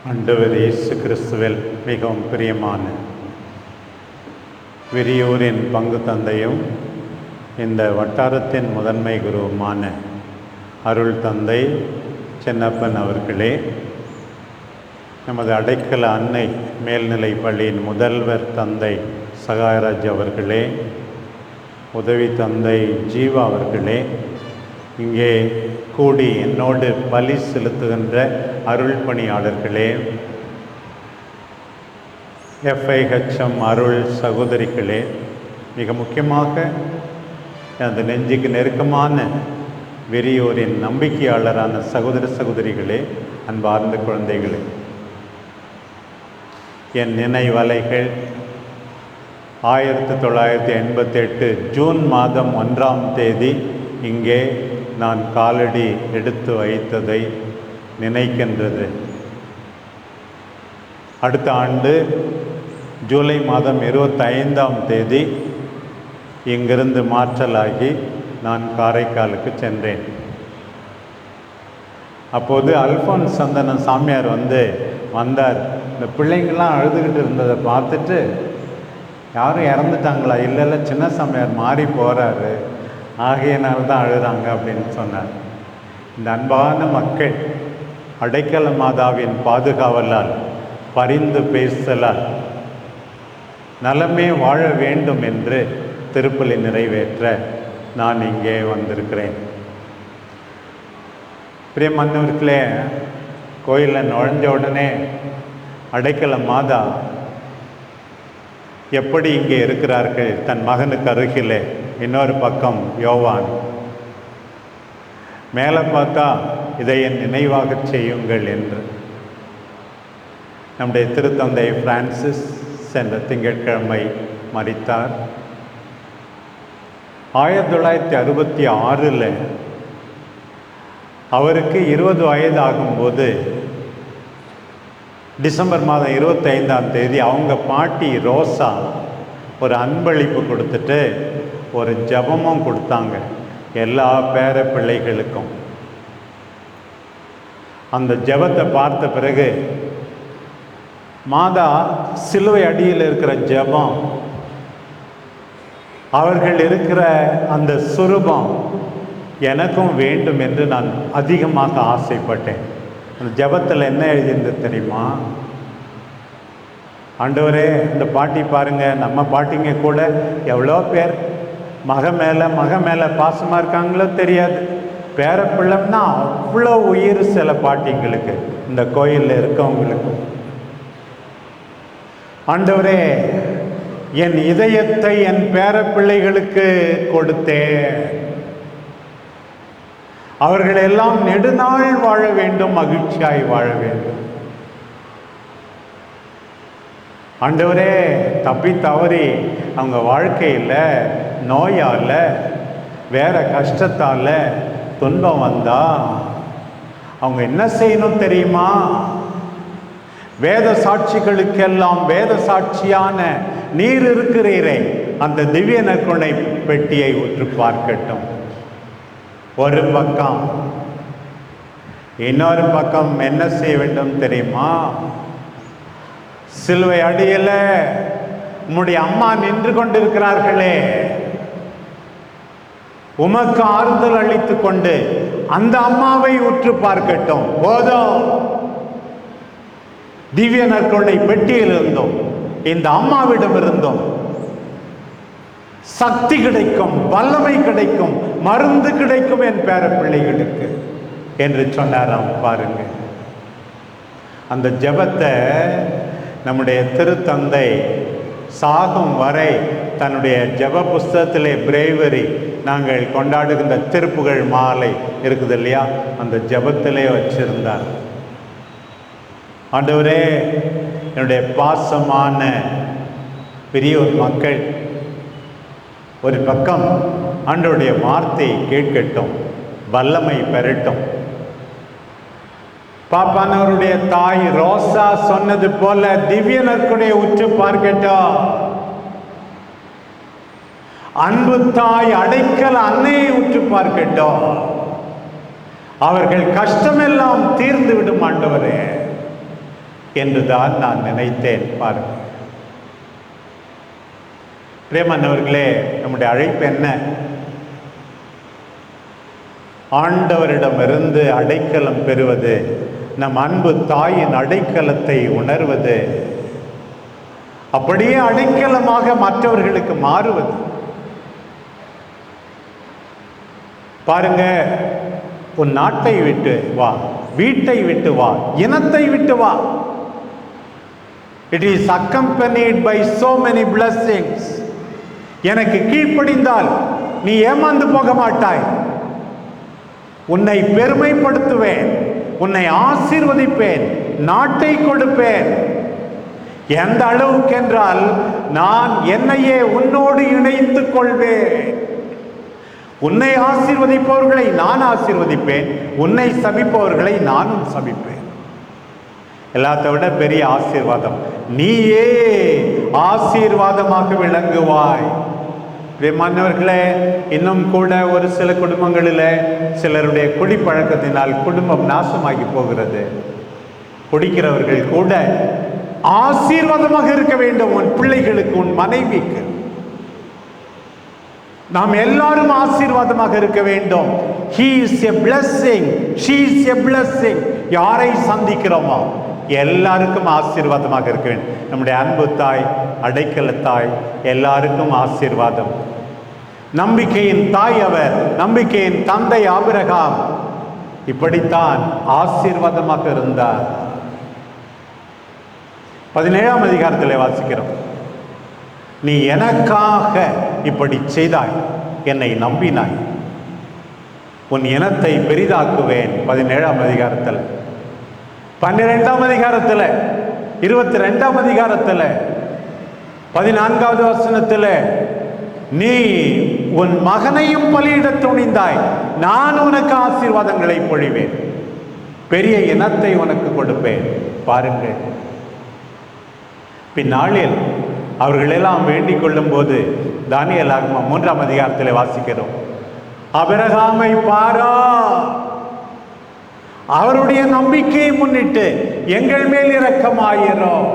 அண்டவர் இயேசு கிறிஸ்துவில் மிகவும் பிரியமான வெறியூரின் பங்கு தந்தையும் இந்த வட்டாரத்தின் முதன்மை குருவுமான அருள் தந்தை சின்னப்பன் அவர்களே நமது அடைக்கல அன்னை மேல்நிலைப் பள்ளியின் முதல்வர் தந்தை சகாயராஜ் அவர்களே உதவி தந்தை ஜீவா அவர்களே இங்கே கூடி என்னோடு பலி செலுத்துகின்ற அருள் பணியாளர்களே எஃப்ஐஹெச்எம் அருள் சகோதரிகளே மிக முக்கியமாக எனது நெஞ்சுக்கு நெருக்கமான வெறியோரின் நம்பிக்கையாளரான சகோதர சகோதரிகளே அன்பார்ந்த குழந்தைகளே என் நினைவலைகள் ஆயிரத்தி தொள்ளாயிரத்தி எண்பத்தெட்டு ஜூன் மாதம் ஒன்றாம் தேதி இங்கே நான் காலடி எடுத்து வைத்ததை நினைக்கின்றது. அடுத்த ஆண்டு ஜூலை மாதம் இருபத்தைந்தாம் தேதி இங்கிருந்து மாற்றலாகி நான் காரைக்காலுக்கு சென்றேன். அப்போது அல்ஃபோன்ஸ் சந்தன சாமியார் வந்து வந்தார். இந்த பிள்ளைங்கள்லாம் அழுதுகிட்டு இருந்ததை பார்த்துட்டு யாரும் இறந்துட்டாங்களா? இல்லை இல்லை சின்ன சாமியார் மாறி போகிறாரு ஆகையினால் தான் அழுகிறாங்க அப்படின்னு சொன்னார். இந்த அன்பான மக்கள் அடைக்கல மாதாவின் பாதுகாவலால் பரிந்து பேசலால் நலமே வாழ வேண்டும் என்று திருப்பலி நிறைவேற்ற நான் இங்கே வந்திருக்கிறேன். பிரியமன்னவர்களே கோயிலில் நுழைஞ்ச உடனே அடைக்கல மாதா எப்படி இங்கே இருக்கிறார்கள்? தன் மகனுக்கு அருகிலே இன்னொரு பக்கம் யோவான். மேலே பார்த்தா இதை என் நினைவாக செய்யுங்கள் என்று. நம்முடைய திருத்தந்தை பிரான்சிஸ் சென்ற திங்கட்கிழமை மறித்தார். ஆயிரத்தி தொள்ளாயிரத்தி அறுபத்தி ஆறில் அவருக்கு இருபது வயது ஆகும்போது டிசம்பர் மாதம் இருபத்தைந்தாம் தேதி அவங்க பாட்டி ரோசா ஒரு அன்பளிப்பு கொடுத்துட்டு ஒரு ஜபமும் கொடுத்தாங்க எல்லா பேர பிள்ளைகளுக்கும் அந்த ஜபத்தை பார்த்த பிறகு மாதா சிலுவை அடியில் இருக்கிற ஜபம் அவர்கள் இருக்கிற அந்த சுரூபம் எனக்கும் வேண்டும் என்று நான் அதிகமாக ஆசைப்பட்டேன். அந்த ஜபத்தில் என்ன எழுதியிருந்தது தெரியுமா? ஆண்டவரே இந்த பாட்டி பாருங்கள் நம்ம பாட்டிங்க கூட எவ்வளோ பேர் மக மேலே மக மேலே பாசமாக இருக்காங்களோ தெரியாது. பேரப்பிள்ளம்னா அவ்வளோ உயிர் சில பாட்டிங்களுக்கு இந்த கோயிலில் இருக்கவங்களுக்கு. ஆண்டவரே என் இதயத்தை என் பேர பிள்ளைகளுக்கு கொடுத்தேன். அவர்கள் எல்லாம் நெடுநாள் வாழ வேண்டும் மகிழ்ச்சியாய் வாழ வேண்டும். ஆண்டவரே தப்பி தவறி அவங்க வாழ்க்கையில் நோயால் வேற கஷ்டத்தால் துன்பம் வந்தா அவங்க என்ன செய்யணும் தெரியுமா? வேத சாட்சிகளுக்கெல்லாம் வேத சாட்சியான நீர் இருக்கிறீரே அந்த திவ்ய நற்குணை பெட்டியை உற்று பார்க்கட்டும். ஒரு பக்கம் இன்னொரு பக்கம் என்ன செய்ய வேண்டும் தெரியுமா? சிலுவை அடியில் உம்முடைய அம்மா நின்று கொண்டிருக்கிறார்களே. உமக்கு ஆறுதல் அளித்து கொண்டு அந்த அம்மாவை உற்று பார்க்கட்டும். போதும். திவ்ய நற்கொண்டை பெட்டியில் இருந்தோம். இந்த அம்மாவிடம் இருந்தோம். சக்தி கிடைக்கும் வல்லமை கிடைக்கும் மருந்து கிடைக்கும் என் பேர பிள்ளைகளுக்கு என்று சொன்னாராம் பாருங்க. அந்த ஜபத்தை நம்முடைய திருத்தந்தை சாகும் வரை தன்னுடைய ஜப புஸ்தகத்திலே பிரேவரி நாங்கள் கொண்டாடுகின்ற திருப்புகழ் மாலை இருக்குது இல்லையா? அந்த ஜபத்திலே வச்சிருந்தார். ஆண்டவரே என்னுடைய பாசமான பெரியோர் மக்கள் ஒரு பக்கம் ஆண்டவருடைய வார்த்தை கேட்கட்டும் வல்லமை பெறட்டும். பாப்பானவருடைய தாய் ரோசா சொன்னது போல திவ்ய உற்று பார்க்கட்டும். அன்பு தாய் அடைக்கல் அன்னையை உற்று பார்க்கட்டும். அவர்கள் கஷ்டமெல்லாம் தீர்ந்து விடும் ஆண்டவரே என்றுதான் நான் நினைத்தேன் பாருங்கள் பிரேமன்னவர்களே நம்முடைய அழைப்பு என்ன? ஆண்டவரிடமிருந்து அடைக்கலம் பெறுவது நம் அன்பு தாயின் அடைக்கலத்தை உணர்வது அப்படியே அடைக்கலமாக மற்றவர்களுக்கு மாறுவது. பாருங்க. உன் நாட்டை விட்டு வா வீட்டை விட்டு வா இனத்தை விட்டு வா. It is accompanied by so many blessings எனக்கு கீழ்ப்படிந்தால் நீ ஏமாந்து போக மாட்டாய். உன்னை பெருமைப்படுத்துவேன் உன்னை ஆசீர்வதிப்பேன் நாட்டை கொடுப்பேன். எந்த அளவுக்கு என்றால் நான் என்னையே உன்னோடு இணைத்துக் கொள்வேன். உன்னை ஆசீர்வதிப்பவர்களை நான் ஆசீர்வதிப்பேன். உன்னை சபிப்பவர்களை நானும் சபிப்பேன். எல்லாத்த விட பெரிய ஆசீர்வாதம். நீயே ஆசீர்வாதமாக விளங்குவாய். பிரியமானவர்களே இன்னும் கூட ஒரு சில குடும்பங்களில் சிலருடைய குடிப்பழக்கத்தினால் குடும்பம் நாசமாகி போகிறது. குடிக்கிறவர்கள் கூட ஆசீர்வாதமாக இருக்க வேண்டும் உன் பிள்ளைகளுக்கு உன் மனைவிக்கு. நாம் எல்லாரும் ஆசீர்வாதமாக இருக்க வேண்டும். He is a blessing. She is a blessing. யாரை சந்திக்கிறோமோ எல்லாருக்கும் ஆசீர்வாதமாக இருக்க வேண்டும். நம்முடைய அன்பு தாய் அடைக்கல தாய் எல்லாருக்கும் ஆசீர்வாதம். நம்பிக்கையின் தாய் அவர் நம்பிக்கையின் தந்தை ஆபிரகாம். இப்படித்தான் ஆசீர்வாதமாக இருந்தார். பதினேழாம் அதிகாரத்தில் வாசிக்கிறோம். நீ எனக்காக இப்படி செய்தாய் என்னை நம்பினாய். உன் இனத்தை பெரிதாக்குவேன் பதினேழாம் அதிகாரத்தில். பன்னிரெண்டாம் அதிகாரத்தில் இருபத்தி ரெண்டாம் அதிகாரத்தில் பதினான்காவது வசனத்தில் நீ உன் மகனையும் பலியிடத் துணிந்தாய் நான் உனக்கு ஆசீர்வாதங்களை பொழிவேன். பெரிய இனத்தை உனக்கு கொடுப்பேன். பாருங்கள். பின்னாளில் அவர்களெல்லாம் வேண்டிக் கொள்ளும் போது தானியல் ஆகமம் மூன்றாம் அதிகாரத்தில் வாசிக்கிறோம். அபிரகாமை பாரா! அவருடைய நம்பிக்கையை முன்னிட்டு எங்கள் மேல் இரக்கமாயிரும்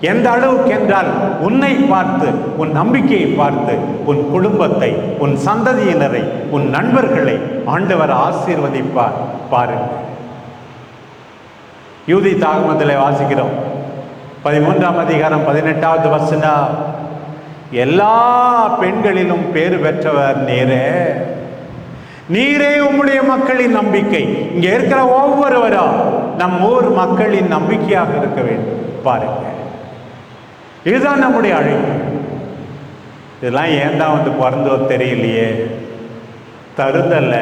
எந்த அளவுக்கு என்றால் உன்னை பார்த்து உன் நம்பிக்கையை பார்த்து உன் குடும்பத்தை உன் சந்ததியினரை உன் நண்பர்களை ஆண்டவர் ஆசீர்வதிப்பார். பாருங்கள். யூதி தாகமத்தில் வாசிக்கிறோம். பதிமூன்றாம் அதிகாரம் பதினெட்டாவது வசனா எல்லா பெண்களிலும் பேறு பெற்றவர் நீரே. நீரே உம்முடைய மக்களின் நம்பிக்கை. இங்க இருக்கிற ஒவ்வொருவரும் நம் ஊர் மக்களின் நம்பிக்கையாக இருக்க வேண்டும். பாருங்க. இதுதான் நம்முடைய அழைப்பு. இதெல்லாம் ஏன் தான் வந்து பிறந்தோ தெரியலையே. தருதல்ல.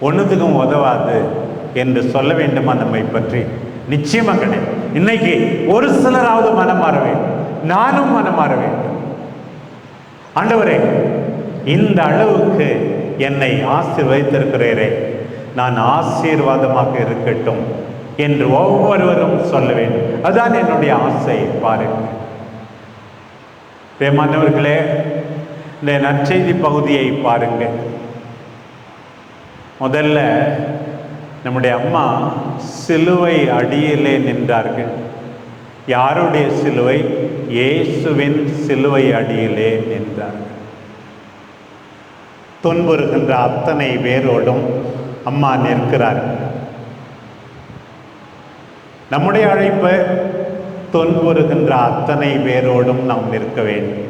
ஒன்றுத்துக்கும் உதவாது என்று சொல்ல வேண்டுமா நம்மை பற்றி? நிச்சயமாக கிடையாது இன்னைக்கு ஒரு சிலராவது மனம் மாற வேண்டும். நானும் மனம் மாற வேண்டும். ஆண்டவரே இந்த அளவுக்கு என்னை ஆசீர்வதித்திருக்கிறேரே. நான் ஆசீர்வாதமாக இருக்கட்டும் என்று ஒவ்வொருவரும் சொல்ல வேண்டும். அதுதான் என்னுடைய ஆசை பாருங்கள் பேமானவர்களே இந்த நற்செய்தி பகுதியை பாருங்கள் முதல்ல நம்முடைய அம்மா சிலுவை அடியிலே நின்றார்கள். யாருடைய சிலுவை? இயேசுவின் சிலுவை அடியிலே நின்றார்கள். துன்புறுகின்ற அத்தனை பேரோடும் அம்மா நிற்கிறார்கள். நம்முடைய அழைப்பு துன்புறுகின்ற அத்தனை பேரோடும் நாம் நிற்க வேண்டும்.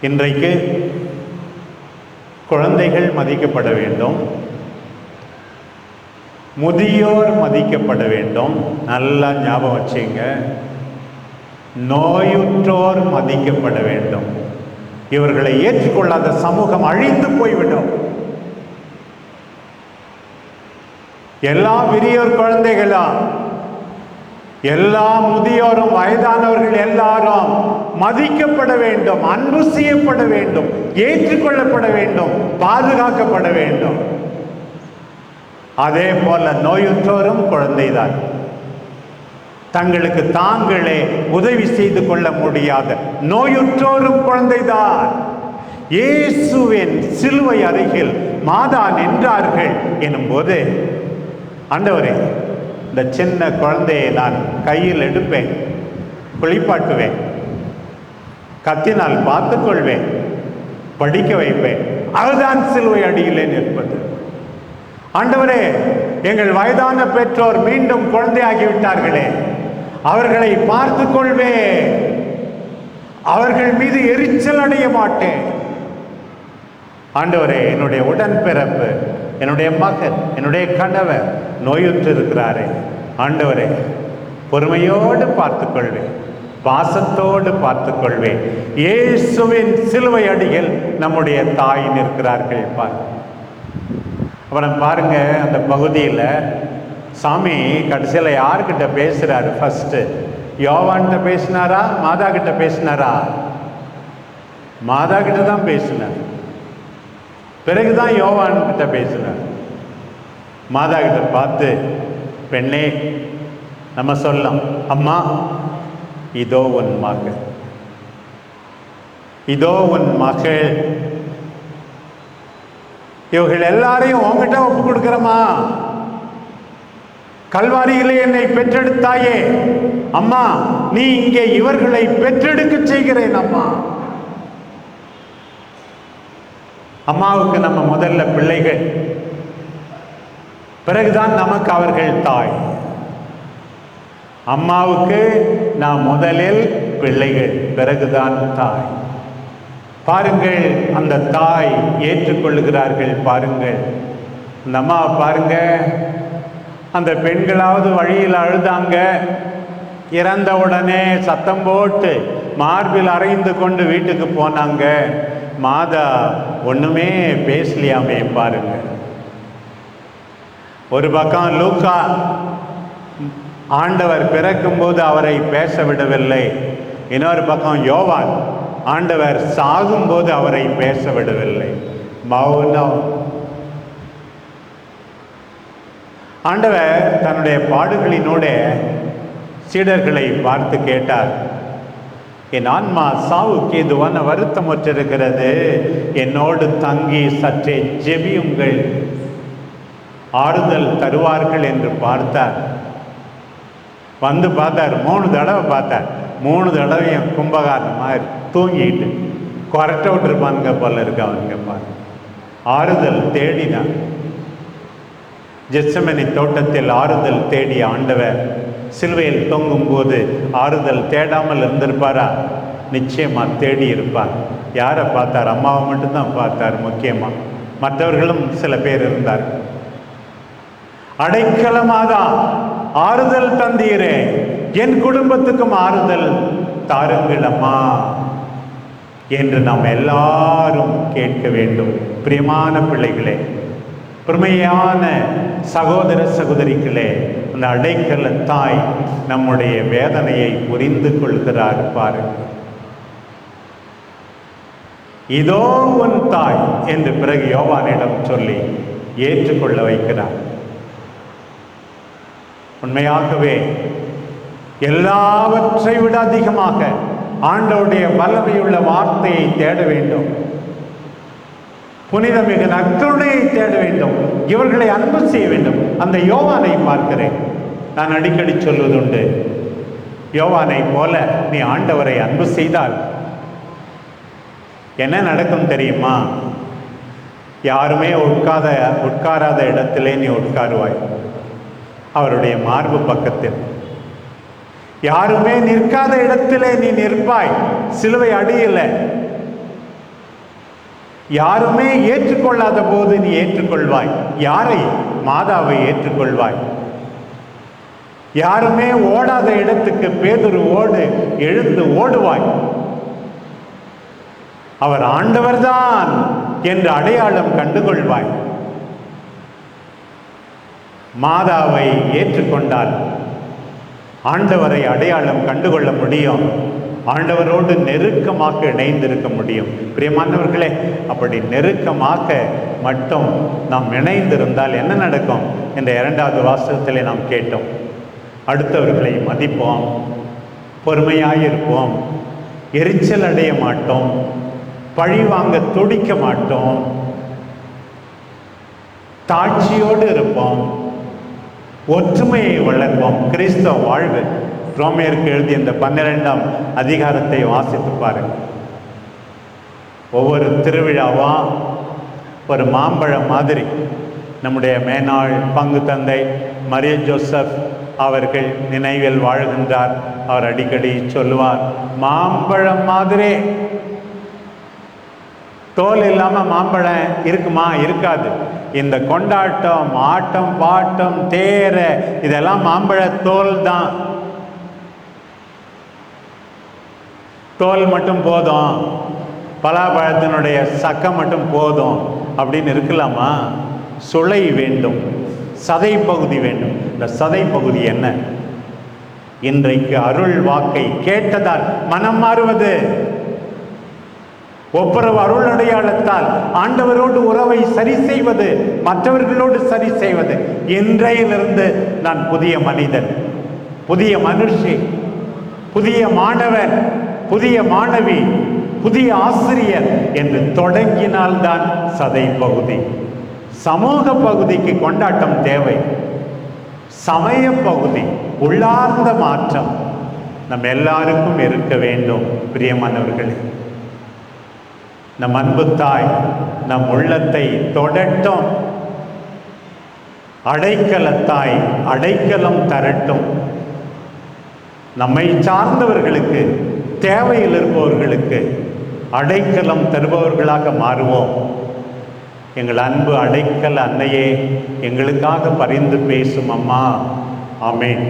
இன்றைக்கு குழந்தைகள் மதிக்கப்பட வேண்டும். முதியோர் மதிக்கப்பட வேண்டும். நல்லா ஞாபகம் வச்சுங்க. நோயுற்றோர் மதிக்கப்பட வேண்டும். இவர்களை ஏற்றுக்கொள்ளாத சமூகம் அழிந்து போய்விடும். எல்லா பெரியோர் குழந்தைகளா? எல்லா முதியோரும் வயதானவர்கள் எல்லாரும் மதிக்கப்பட வேண்டும் அன்பு செய்யப்பட வேண்டும் ஏற்றுக்கொள்ளப்பட வேண்டும் பாதுகாக்கப்பட வேண்டும். அதே போல நோயுற்றோரும் குழந்தைதான். தங்களுக்கு தாங்களே உதவி செய்து கொள்ள முடியாத நோயுற்றோரும் குழந்தைதான். இயேசுவின் சிலுவை அருகில் மாதா நின்றார்கள் எனும்போது ஆண்டவரே இந்த சின்ன குழந்தையை நான் கையில் எடுப்பேன் குளிப்பாட்டுவேன் கத்தினால் பார்த்துக்கொள்வேன் படிக்க வைப்பேன். அதுதான் சிலுவை அடியிலே நிற்பது. ஆண்டவரே எங்கள் வயதான பெற்றோர் மீண்டும் குழந்தையாகிவிட்டார்களே. அவர்களை பார்த்துக்கொள்வேன். அவர்கள் மீது எரிச்சல் அடைய மாட்டேன். ஆண்டவரே என்னுடைய உடன்பிறப்பு என்னுடைய மகன் என்னுடைய கணவர் நோயுற்று இருக்கிறாரே ஆண்டவரே பொறுமையோடு பார்த்துக்கொள்வேன் பாசத்தோடு பார்த்துக்கொள்வேன். இயேசுவின் சிலுவை அடியில் நம்முடைய தாய் நிற்கிறார்கள் பார். அப்புறம் பாருங்க அந்த பகுதியில் சாமி கடைசியில் யார்கிட்ட பேசுறாரு? ஃபஸ்ட்டு யோவான்கிட்ட பேசினாரா? மாதா கிட்ட பேசினாரா? மாதா கிட்ட தான் பேசினார். பிறகுதான் யோவான் கிட்ட பேசினார். மாதா கிட்ட பார்த்து பெண்ணே நம்ம சொல்லலாம். அம்மா இதோ உன் மகள். இதோ உன் மகள். இவர்கள் எல்லாரையும் உங்ககிட்ட ஒப்பு கொடுக்குறமா கல்வாரியிலே என்னை பெற்றெடுத்தாயே. அம்மா நீ இங்கே இவர்களை பெற்றெடுக்க செய்கிறேன் அம்மா. அம்மாவுக்கு நம்ம முதல்ல பிள்ளைகள். பிறகுதான் நமக்கு அவர்கள் தாய். அம்மாவுக்கு நாம் முதலில் பிள்ளைகள் பிறகுதான் தாய். பாருங்கள் அந்த தாய் ஏற்றுக்கொள்ளுகிறார்கள் பாருங்கள். அந்த அம்மா பாருங்க அந்த பெண்களாவது வழியில் அழுதாங்க. இறந்த உடனே சத்தம் போட்டு மார்பில் அறைந்து கொண்டு வீட்டுக்கு போனாங்க. மாதா ஒன்றுமே பேசலையாமே பாருங்க. ஒரு பக்கம் லூக்கா ஆண்டவர் பிறக்கும்போது அவரை பேச விடவில்லை இன்னொரு பக்கம் யோவான் ஆண்டவர் சாகும்போது அவரை பேச விடவில்லை மௌனம். ஆண்டவர் தன்னுடைய பாடுகளினோட சீடர்களை பார்த்து கேட்டார். என் ஆன்மா சாவுக்கு இதுவான வருத்தமுற்றிருக்கிறது என்னோடு தங்கி சற்றே ஜெபியுங்கள். ஆறுதல் தருவார்கள் என்று பார்த்தார். வந்து பார்த்தார். மூணு தடவை பார்த்தார். மூணு தடவையும் கும்பகாரணமாக மாதிரி தூங்கிட்டு கொரட்டை விட்டுருப்பானுங்க போல இருக்கு அவனுங்க பாருங்க ஆறுதல் தேடினான். ஜெஸ்மனி தோட்டத்தில் ஆறுதல் தேடிய ஆண்டவர் சிலுவையில் தொங்கும் போது ஆறுதல் தேடாமல் இருந்திருப்பாரா? நிச்சயமாக தேடி இருப்பார். யாரை பார்த்தார்? அம்மாவை மட்டும்தான் பார்த்தார் முக்கியமாக மற்றவர்களும் சில பேர் இருந்தார். அடைக்கலமாதான் ஆறுதல் தந்தீரே. என் குடும்பத்துக்கும் ஆறுதல் தாருங்கள் அம்மா என்று நாம் எல்லாரும் கேட்க வேண்டும். பிரியமான பிள்ளைகளே பெருமையான சகோதர சகோதரிகளே அந்த அடைக்கல தாய் நம்முடைய வேதனையை புரிந்து கொள்கிறார் பாருங்கள் இதோ உன் தாய் என்று பிறகு யோவானிடம் சொல்லி ஏற்றுக்கொள்ள வைக்கிறார். உண்மையாகவே எல்லாவற்றை விட அதிகமாக ஆண்டவுடைய வல்லமையுள்ள வார்த்தையை தேட வேண்டும். புனிதமிகு நற்கருணையை தேட வேண்டும். இவர்களை அன்பு செய்ய வேண்டும். அந்த யோவானை பார்க்கிறேன். நான் அடிக்கடி சொல்வதுண்டு யோவானை போல நீ ஆண்டவரை அன்பு செய்தால் என்ன நடக்கும் தெரியுமா? யாருமே உட்காத உட்காராத இடத்திலே நீ உட்காருவாய். அவருடைய மார்பு பக்கத்தில். யாருமே நிற்காத இடத்திலே நீ நிற்பாய். சிலுவை அடியில். யாருமே ஏற்றுக்கொள்ளாத போது நீ ஏற்றுக்கொள்வாய். யாரை? மாதாவை ஏற்றுக்கொள்வாய். யாருமே ஓடாத இடத்துக்கு பேதுரு ஓடு எழுந்து ஓடுவாய். அவர் ஆண்டவர்தான் என்று அடையாளம் கண்டுகொள்வாய். மாதாவை ஏற்றுக்கொண்டால் ஆண்டவரை அடையாளம் கண்டுகொள்ள முடியும். ஆண்டவரோடு நெருக்கமாக இணைந்திருக்க முடியும். பிரியமானவர்களே அப்படி நெருக்கமாக மட்டும் நாம் இணைந்திருந்தால் என்ன நடக்கும்? என்ற இரண்டாவது வாசகத்திலே நாம் கேட்டோம். அடுத்தவர்களை மதிப்போம் பொறுமையாயிருப்போம் எரிச்சல் அடைய மாட்டோம் பழி வாங்க துடிக்க மாட்டோம் தாட்சியோடு இருப்போம் ஒற்றுமையை வளர்ப்போம். கிறிஸ்தவ வாழ்வு ரோமையருக்கு எழுதிய இந்த பன்னிரெண்டாம் அதிகாரத்தை வாசித்து பாருங்கள். ஒவ்வொரு திருவிழாவா ஒரு மாம்பழம் மாதிரி. நம்முடைய மேனாள் பங்கு தந்தை மரிய ஜோசப் அவர்கள் நினைவில் வாழ்கின்றார். அவர் அடிக்கடி சொல்லுவார் மாம்பழம் மாதிரி. தோல் இல்லாம மாம்பழம் இருக்குமா? இருக்காது. இந்த கொண்டாட்டம் ஆட்டம் பாட்டம் தேர இதெல்லாம் மாம்பழ தோல் தான். தோல் மட்டும் போதும். பலாப்பழத்தினுடைய சக்கம் மட்டும் போதும். அப்படின்னு இருக்கலாமா? சுளை வேண்டும். சதை பகுதி வேண்டும். இந்த சதை பகுதி என்ன? இன்றைக்கு அருள் வாக்கை கேட்டதால் மனம் மாறுவது. ஒப்புரவு அருள் அடையாளத்தால் ஆண்டவரோடு உறவை சரி செய்வது மற்றவர்களோடு சரி செய்வது. இன்றையிலிருந்து நான் புதிய மனிதன் புதிய மனுஷி புதிய மாணவன். புதிய மாணவி புதிய ஆசிரியர் என்று தொடங்கினால்தான் சதை பகுதி. சமூக பகுதிக்கு கொண்டாட்டம் தேவை. சமய பகுதி உள்ளார்ந்த மாற்றம். நம் எல்லாருக்கும் இருக்க வேண்டும் பிரியமானவர்களே. நம் அன்பு தாய் நம் உள்ளத்தை தொடட்டும். அடைக்கலத்தாய் அடைக்கலம் தரட்டும். நம்மை சார்ந்தவர்களுக்கு தேவையில் இருப்பவர்களுக்கு அடைக்கலம் தருபவர்களாக மாறுவோம். எங்கள் அன்பு அடைக்கல் அன்னையே எங்களுக்காக பரிந்து பேசும் அம்மா. ஆமேன்.